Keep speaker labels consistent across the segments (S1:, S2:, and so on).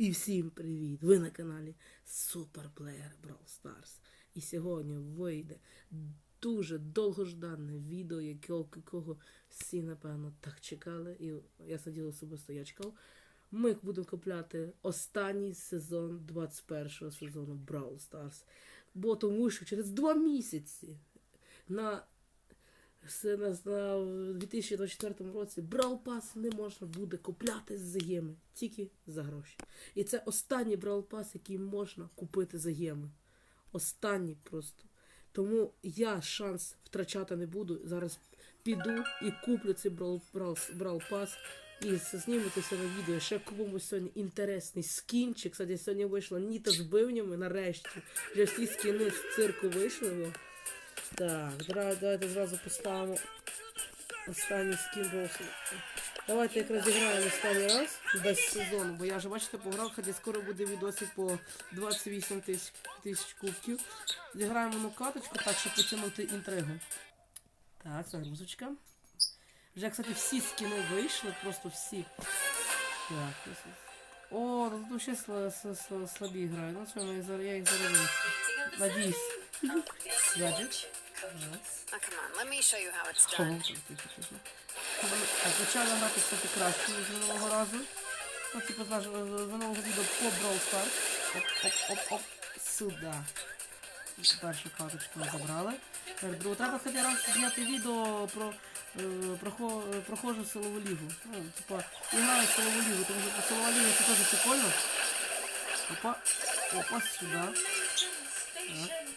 S1: І всім привіт! Ви на каналі Суперплеєр Brawl Stars. І сьогодні вийде дуже довгождане відео, якого, всі, напевно, так чекали. І я сидів особисто, я чекав. Ми будемо купляти останній сезон 21-го сезону Brawl Stars. Бо тому що через два місяці на все на, в 2024 році Brawl Pass не можна буде купляти з геми, тільки за гроші. І це останній Brawl Pass, який можна купити за геми. Останній просто. Тому я шанс втрачати не буду. Зараз піду і куплю цей Brawl, Brawl, Brawl Pass і знімете це на відео. Ще купимо сьогодні інтересний скінчик. Кстати, сьогодні вийшла Ніта з бивнями нарешті. Вже всі скіни з цирку вийшли. Так, давайте зразу поставимо останній скін босу. Давайте якраз зіграємо останній раз без сезону, бо я вже бачите пограв, хоча скоро буде відосик по 28 тисяч тисяч кубків. Зіграємо на каточку, так, щоб потягнути інтригу. Так, загрузочка. Вже, кстати, всі скіни вийшли, просто всі. Так. О, ну тут ще сла- сла- сла- слабі грають. Ну що, я їх заробився. Надіюсь.
S2: How it's done.
S1: тихо, тихо, тихо. Так, почали грати, кстати, краще, ніж минулого разу. Ну, типу, знаєш, з минулого відео по Brawl Stars. Оп, оп, оп, оп, сюди. Першу карточку ми забрали. Тепер другу. Треба хоч раз зняти відео про е, прохо- прохожу силову лігу. Ну, типа, і граю силову лігу, тому що силова ліга це теж прикольно. Опа, опа, сюди. Так.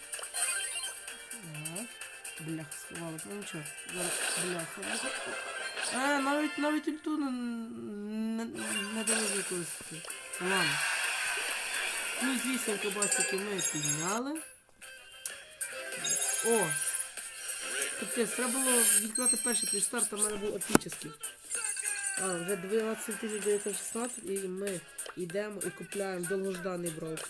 S1: Бляха, сховали, ну нічого. Зараз бляха. А, навіть навіть ульту не, не, не дали використати. Ладно. Ну, звісно, кобасики ми підняли. О! Капець, треба було відкривати перший пістарт, а в мене був епічний. А, вже 12 916 і ми йдемо і купляємо довгожданий Brawl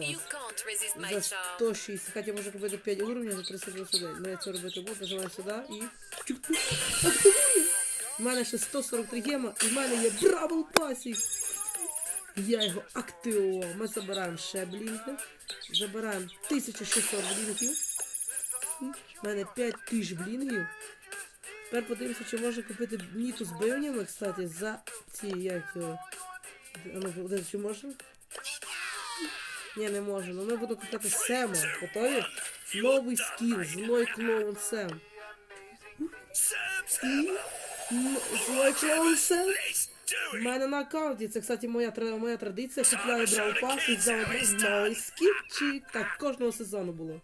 S1: За
S2: charm.
S1: 160. Хоча можу робити 5 уровнів за 329. Ну я це робити буду, нажимаю сюди і. Активую! У мене ще 143 гема, і в мене є Бравл Пасік. Я його активував. Ми забираємо ще блінки. Забираємо 1600 блінків. У мене 5000 блінгів. Тепер подивимося, чи можна купити ніту з бивнями, кстати, за ці як його. А ну, чи можна? Ні, не можу. Ну ми будемо купляти Сема. Готові? Новий скін, злой клоун Сем. Злой клоун Сем. У мене на аккаунті. Це, кстати, моя, моя традиція. Купляю Pass і взяв новий скінчик. Так, кожного сезону було.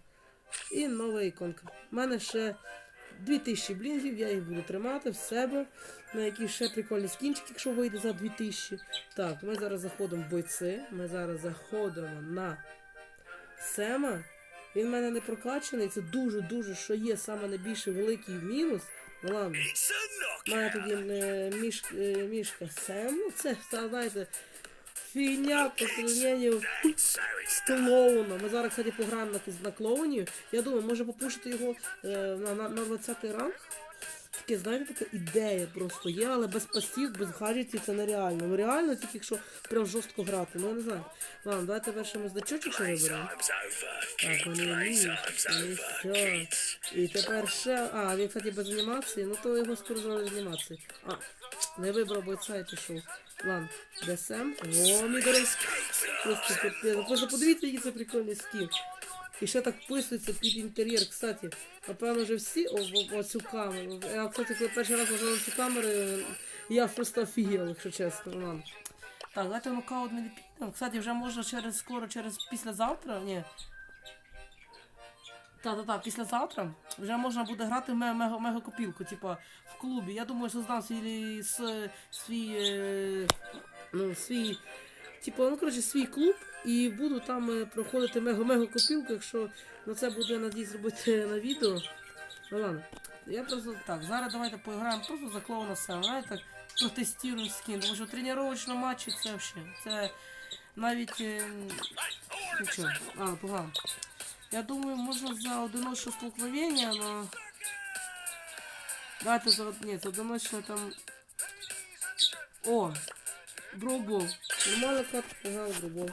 S1: І нова іконка. У мене ще 2000 блінгів, я їх буду тримати в себе. На якісь ще прикольні скінчики, якщо вийде за 2000. Так, ми зараз заходимо в бойці. Ми зараз заходимо на Сема. Він в мене не прокачаний. Це дуже-дуже, що є саме найбільший великий мінус. Ну ладно. У мене тоді е, міш, е, мішка Сем. Ну це, знаєте, фігня по сравненню з клоуном. Ми зараз, кстати, пограємо на, клоуні. Я думаю, може попушити його е, на, на, на 20 ранг. Таке, знаєте, така ідея просто є, але без пастів, без гаджетів це нереально. Ну реально, тільки якщо прям жорстко грати. Ну я не знаю. Ладно, давайте перше ми значочок ще виберемо. Так, вони вони все. І тепер ще. А, він, кстати, без анімації, ну то його скоро зробили з анімації. А, не вибрав бойця і пішов. Ладно, ДСМ. О, мій дорогий. Просто. Просто подивіться, який це прикольний скін. І ще так вписується під інтер'єр. Кстати, напевно, вже всі о, о, о, цю камеру. Я, кстати, коли перший раз нажав цю камеру, я просто офігел, якщо чесно. Так, давайте нокаут не підемо. Кстати, вже можна через скоро, через післязавтра. Ні. Так, так, так, післязавтра вже можна буде грати в ме- мега, мегакопілку, типа в клубі. Я думаю, що здам свій, с- свій, е, ну, свій, типу, ну, коротше, свій клуб і буду там е, проходити мега мега копілку, якщо ну, це буде надіюсь зробити на відео. Ну ладно. Я просто так, зараз давайте поіграємо просто за клоуна сам, знаєте, так протестуємо скін, тому що тренувачні матчі це взагалі, це навіть е, нічого. А, погано. Я думаю, можна за одиночне столкновення, но... Давайте за... Ні, за одиночне там... О! Бробол. Нормальна катка, погнали бробол.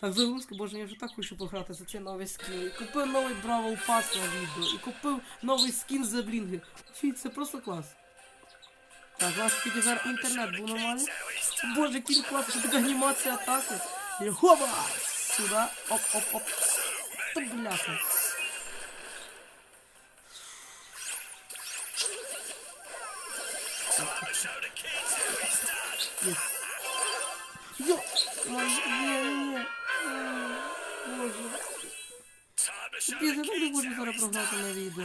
S1: Так, загрузка, боже, я вже так хочу пограти за цей новий скін. І купив новий Бравл Пас на відео. І купив новий скін за блінги. Фі, це просто клас. Так, у вас тільки зараз інтернет був нормальний. Боже, який клас, що така анімація атаки. І хоба! Сюди. Оп, оп, оп. Та бляха. Йо! Боже. Я так не хочу зараз програти на відео.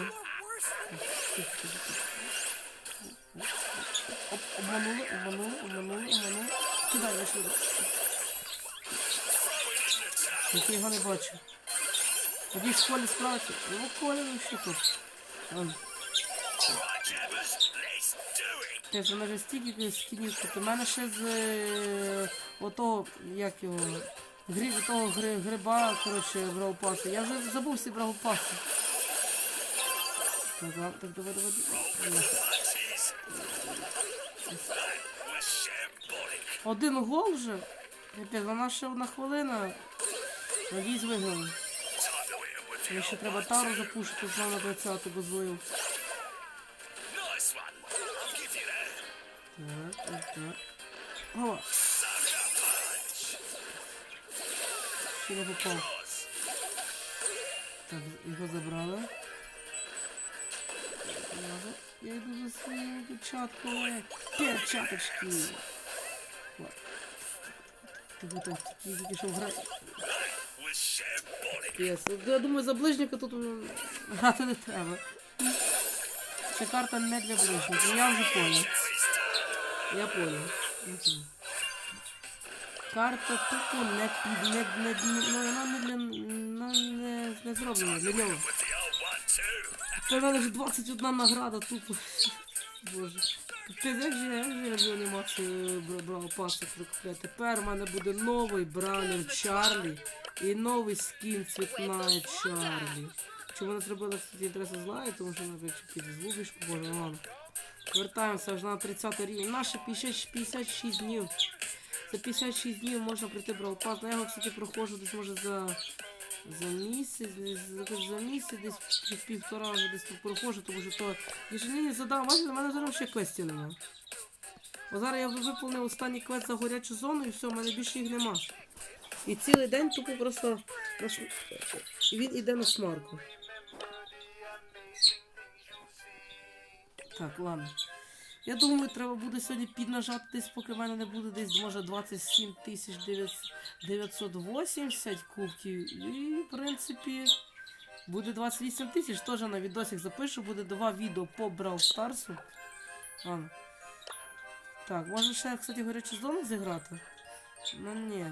S1: Обманули, обманули, обманули, обманули. Кидай, я сюди. Я його не бачу. Тоді в школі справиться. Ну, Коля, ну що тут? Ладно. Теж у мене стільки скінів, тут у мене ще з е, отого, як його, гриб, того гри, гриба, коротше, бравпасу. Я вже забув всі бравпаси. Так, так, давай, давай, давай. Один гол вже. Капець, вона ще одна хвилина. Надіюсь, виграли. Мені ще треба тару запушити знову на 20 бо злив. Так, так, так. О! Ще не попав. Так, його забрали. Я- йду за своєю дівчаткою. Перчаточки. Ти готов, тільки тільки що грати. Я думаю, за ближника тут грати не треба. Ця карта не для ближників. Я вже понял. Я понял. Мгм. Карта тупо не під не, не, не, ну, вона не для ну, не, не зроблена для нього. Це в мене вже 21 награда тупо. Боже. Капець, як же я вже люблю анімацію бра- брав паси прикупляти. Тепер у мене буде новий бранер Чарлі і новий скін цвітна Чарлі. Чому не зробили, кстати, інтересно знаю, тому що навіть під звуки, боже, ладно. Вертаємося вже на 30 рівень. Наше 56 днів. За 56 днів можна прийти браупас. Я його, кстати, проходжу десь може за, за місяць, десь за, місяць, десь півтора вже десь проходжу, тому що то ежедневні задав. Бачите, у мене зараз ще квестів нема. Бо зараз я виповнив останній квест за горячу зону і все, у мене більше їх нема. І цілий день тупо просто він іде на смарку. Так, ладно. Я думаю, треба буде сьогодні піднажати десь, поки в мене не буде десь, може, 27 980 кубків. І, в принципі, буде 28 тисяч. Теж на відосик запишу, буде два відео по Brawl Старсу. Ладно. Так, може ще, кстати, горячу зону зіграти? Ну ні.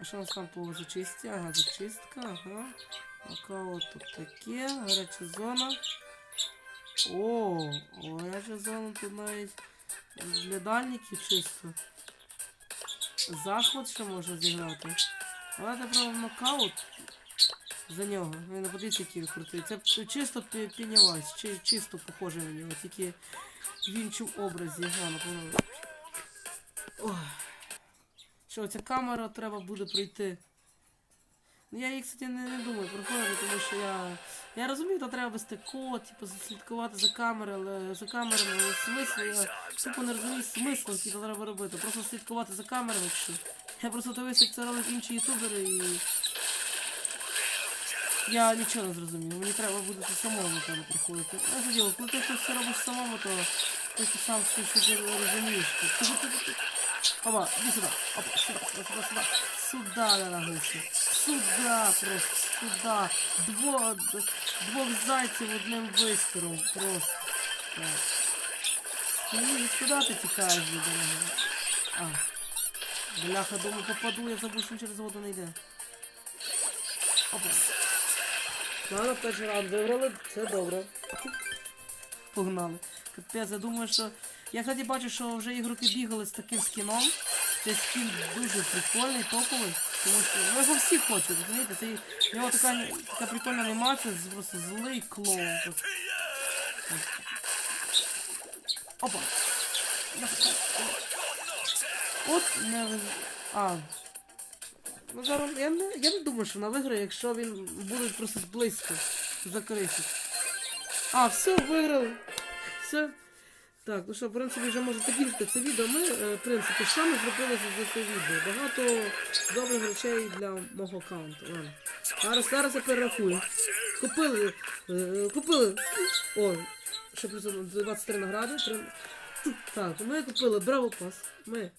S1: А що у нас там по зачисті? Ага, зачистка, ага. Нокаут тут таке, гаряча зона. О, гаряча зона тут навіть для дальників чисто. Захват ще можна зіграти. Давайте пробуємо нокаут за нього. Він подивіться, який він крутий. Це чисто пі- пінявайс, чи, чисто похоже на нього, тільки в іншому образі. Ладно, погнали. Ой. Що, ця камера треба буде пройти. Ну, Я її, кстати, не, не думаю проходити, тому що я. Я розумію, то треба вести код, типу, слідкувати за камерами, але за камерами, але смисл, я тупо не розумію смисл, який то треба робити. Просто слідкувати за камерами, якщо. Я просто дивився, як це роблять інші ютубери і. Я нічого не зрозумів. Мені треба буде це самому напевно проходити. Я заділо, коли ти це все робиш самому, то ти це сам що ти розумієш. Ти- ти- ти- Опа, иди сюда. Опа, сюда, сюда, сюда, сюда. Сюда, дорогуша. Сюда просто, сюда. Дво, двох зайців одним вистрілом. Просто. Так. Ну, куди ти тікаєш, дорога? А. Бляха, думаю, попаду, я забув, що через воду не йде. Опа. Ладно, перший раунд виграли, це добре. Погнали. Капець, я думаю, що. Я, кстати, бачу, що вже ігроки бігали з таким скіном. Цей скін дуже прикольний, топовий. Тому що його всі хочуть, розумієте? Це в нього така, така прикольна анімація, просто злий клоун. Опа. От не ви- А. Ну зараз я не, я не думаю, що вона виграє, якщо він буде просто близько закрисить. А, все, виграли. Все. Так, ну що, в принципі, вже можете кінчити це відео. Ми, е, в принципі, що ми зробили за це відео? Багато добрих речей для мого аккаунту. Ладно. Зараз, зараз я перерахую. Купили. е, купили. О, ще плюс 23 награди. Три- Так, ми купили Браво Пас. Ми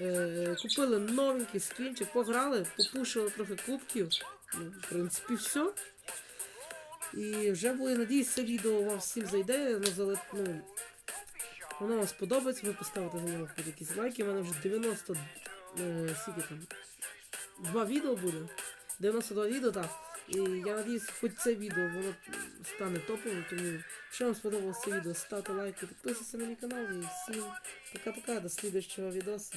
S1: е, купили новенький скінчик, пограли, попушили трохи кубків. Ну, в принципі, все. І вже буде, надіюсь, це відео вам всім зайде. Ну, ну, воно вам сподобається, ви поставите за нього якісь лайки. У мене вже 90. Е, скільки там? Два відео буде. 92 відео, так. І я надіюсь, хоч це відео воно стане топовим, тому якщо вам сподобалося це відео, ставте лайки, підписуйтесь на мій канал і всім пока-пока, до слідчого відосу.